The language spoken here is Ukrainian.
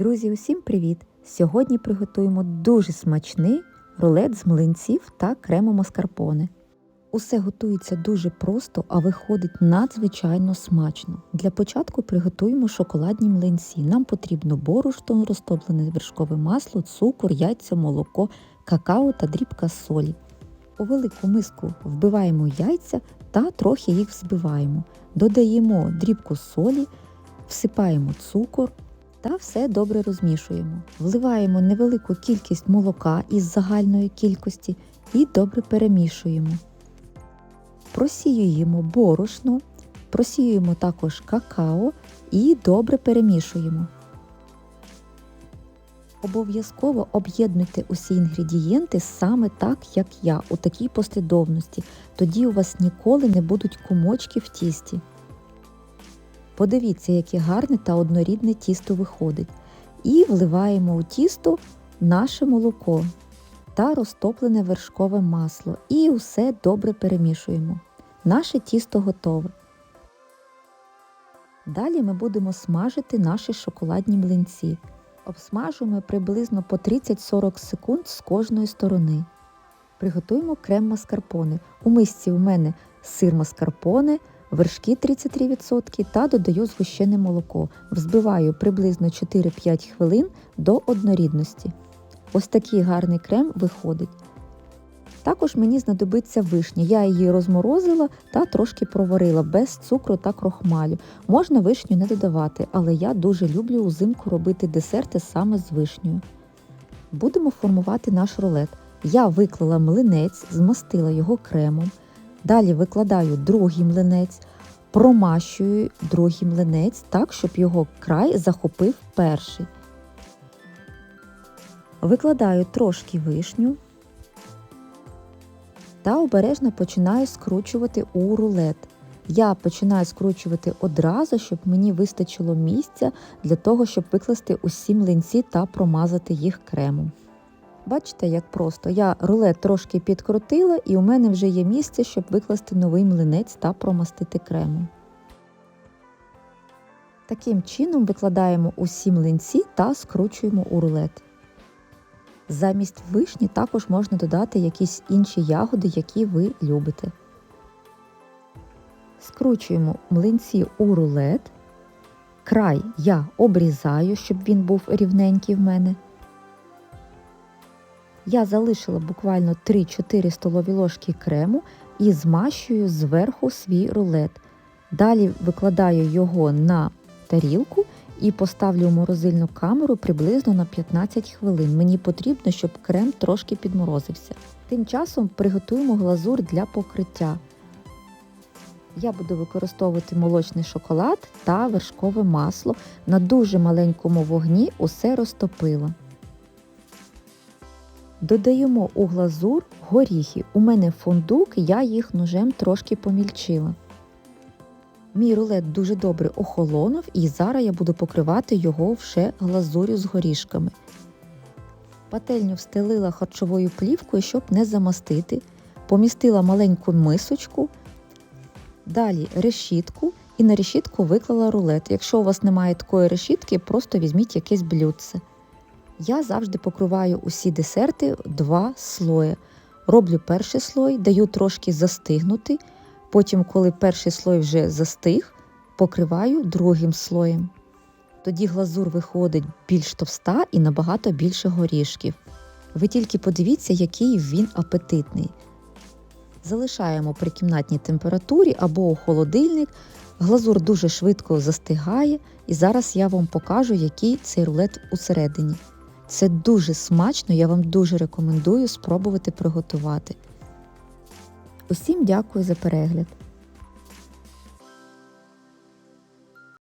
Друзі, усім привіт! Сьогодні приготуємо дуже смачний рулет з млинців та крему маскарпоне. Усе готується дуже просто, а виходить надзвичайно смачно. Для початку приготуємо шоколадні млинці. Нам потрібно борошно, розтоплене вершкове масло, цукор, яйця, молоко, какао та дрібка солі. У велику миску вбиваємо яйця та трохи їх взбиваємо. Додаємо дрібку солі, всипаємо цукор та все добре розмішуємо. Вливаємо невелику кількість молока із загальної кількості і добре перемішуємо. Просіюємо борошно, просіюємо також какао і добре перемішуємо. Обов'язково об'єднуйте усі інгредієнти саме так, як я, у такій послідовності. Тоді у вас ніколи не будуть комочки в тісті. Подивіться, яке гарне та однорідне тісто виходить. І вливаємо у тісто наше молоко та розтоплене вершкове масло. І усе добре перемішуємо. Наше тісто готове. Далі ми будемо смажити наші шоколадні млинці. Обсмажуємо приблизно по 30-40 секунд з кожної сторони. Приготуємо крем маскарпоне. У мисці у мене сир маскарпоне, вершки 33% та додаю згущене молоко. Взбиваю приблизно 4-5 хвилин до однорідності. Ось такий гарний крем виходить. Також мені знадобиться вишня. Я її розморозила та трошки проварила без цукру та крохмалю. Можна вишню не додавати, але я дуже люблю узимку робити десерти саме з вишнею. Будемо формувати наш рулет. Я виклала млинець, змастила його кремом. Далі викладаю другий млинець, промащую другий млинець так, щоб його край захопив перший. Викладаю трошки вишню та обережно починаю скручувати у рулет. Я починаю скручувати одразу, щоб мені вистачило місця для того, щоб викласти усі млинці та промазати їх кремом. Бачите, як просто я рулет трошки підкрутила, і у мене вже є місце, щоб викласти новий млинець та промастити кремом. Таким чином викладаємо усі млинці та скручуємо у рулет. Замість вишні також можна додати якісь інші ягоди, які ви любите. Скручуємо млинці у рулет. Край я обрізаю, щоб він був рівненький в мене. Я залишила буквально 3-4 столові ложки крему і змащую зверху свій рулет. Далі викладаю його на тарілку і поставлю в морозильну камеру приблизно на 15 хвилин. Мені потрібно, щоб крем трошки підморозився. Тим часом приготуємо глазур для покриття. Я буду використовувати молочний шоколад та вершкове масло. На дуже маленькому вогні усе розтопила. Додаємо у глазур горіхи. У мене фундук, я їх ножем трошки помільчила. Мій рулет дуже добре охолонув і зараз я буду покривати його вже глазурю з горішками. Пательню встелила харчовою плівкою, щоб не замастити. Помістила маленьку мисочку, далі решітку і на решітку виклала рулет. Якщо у вас немає такої решітки, просто візьміть якесь блюдце. Я завжди покриваю усі десерти два слої. Роблю перший слой, даю трошки застигнути. Потім, коли перший слой вже застиг, покриваю другим слоєм. Тоді глазур виходить більш товста і набагато більше горішків. Ви тільки подивіться, який він апетитний. Залишаємо при кімнатній температурі або у холодильник. Глазур дуже швидко застигає, і зараз я вам покажу, який цей рулет усередині. Це дуже смачно, я вам дуже рекомендую спробувати приготувати. Усім дякую за перегляд!